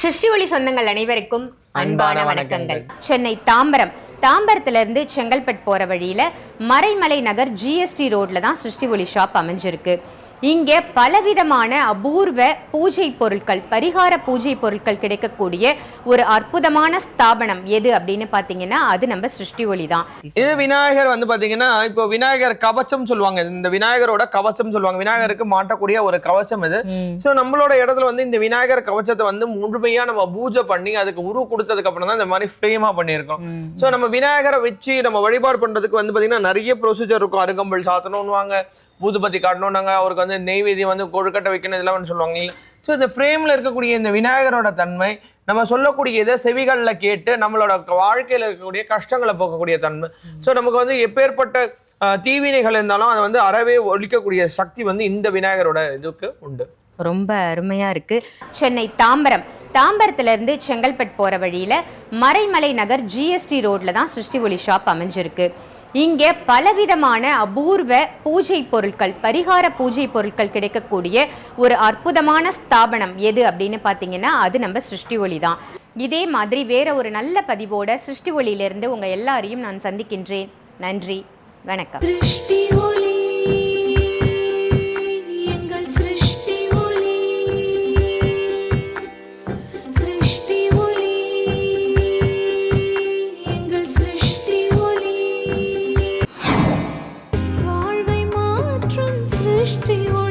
சிருஷ்டி ஒளி சொந்தங்கள் அனைவருக்கும் அன்பான வணக்கங்கள். சென்னை தாம்பரம். தாம்பரத்துல இருந்து செங்கல்பட் போற வழியில மறைமலை நகர் ஜிஎஸ்டி ரோட்ல தான் சிருஷ்டி ஒளி ஷாப் அமைஞ்சிருக்கு. இங்கே பலவிதமான அபூர்வ பூஜை பொருட்கள் பரிகார பூஜை பொருட்கள் கிடைக்கக்கூடிய ஒரு அற்புதமான ஸ்தாபனம் எது அப்படின்னு பாத்தீங்கன்னா அது நம்ம சிருஷ்டி ஒளி தான். இது விநாயகர் வந்து பாத்தீங்கன்னா இப்போ விநாயகர் கவச்சம் சொல்லுவாங்க. இந்த விநாயகரோட கவச்சம் சொல்லுவாங்க. விநாயகருக்கு மாட்டக்கூடிய ஒரு கவச்சம் இது. சோ நம்மளோட இடத்துல வந்து இந்த விநாயகர் கவச்சத்தை வந்து முழுமையா நம்ம பூஜை பண்ணி அதுக்கு உரு கொடுத்ததுக்கு அப்புறம் தான் இந்த மாதிரி ஃப்ரேமா பண்ணியிருக்கோம். சோ நம்ம விநாயகரை வச்சு நம்ம வழிபாடு பண்றதுக்கு வந்து பாத்தீங்கன்னா நிறைய ப்ரொசீஜர் இருக்கும். அருகம்புல் சாத்தணும்னுவாங்க. பூதுபத்தி காட்டணும்னாங்க அவருக்கு வந்து நெய்வேதியம் வந்து கொழுக்கட்டை வைக்கணும் இதெல்லாம் சொல்லுவாங்க. ஸோ இந்த ஃப்ரேமில் இருக்கக்கூடிய இந்த விநாயகரோட தன்மை நம்ம சொல்லக்கூடிய இதை செவிகளில் கேட்டு நம்மளோட வாழ்க்கையில் இருக்கக்கூடிய கஷ்டங்களை போக்கக்கூடிய தன்மை. ஸோ நமக்கு வந்து எப்பேற்பட்ட தீவினைகள் இருந்தாலும் அதை வந்து அறவே ஒழிக்கக்கூடிய சக்தி வந்து இந்த விநாயகரோட இதுக்கு உண்டு. ரொம்ப அருமையா இருக்கு. சென்னை தாம்பரம். தாம்பரத்துல இருந்து செங்கல்பட் போற வழியில மறைமலை நகர் ஜிஎஸ்டி ரோட்ல தான் சிருஷ்டி ஒளி ஷாப் அமைஞ்சிருக்கு. இங்கே பலவிதமான அபூர்வ பூஜை பொருட்கள் பரிகார பூஜை பொருட்கள் கிடைக்கக்கூடிய ஒரு அற்புதமான ஸ்தாபனம் எது அப்படின்னு பார்த்தீங்கன்னா அது நம்ம சிருஷ்டி ஒளி தான். இதே மாதிரி வேற ஒரு நல்ல பதிவோட சிருஷ்டி ஒளியிலிருந்து உங்கள் எல்லாரையும் நான் சந்திக்கின்றேன். நன்றி. வணக்கம். சிருஷ்டி ஒளி सृष्टियों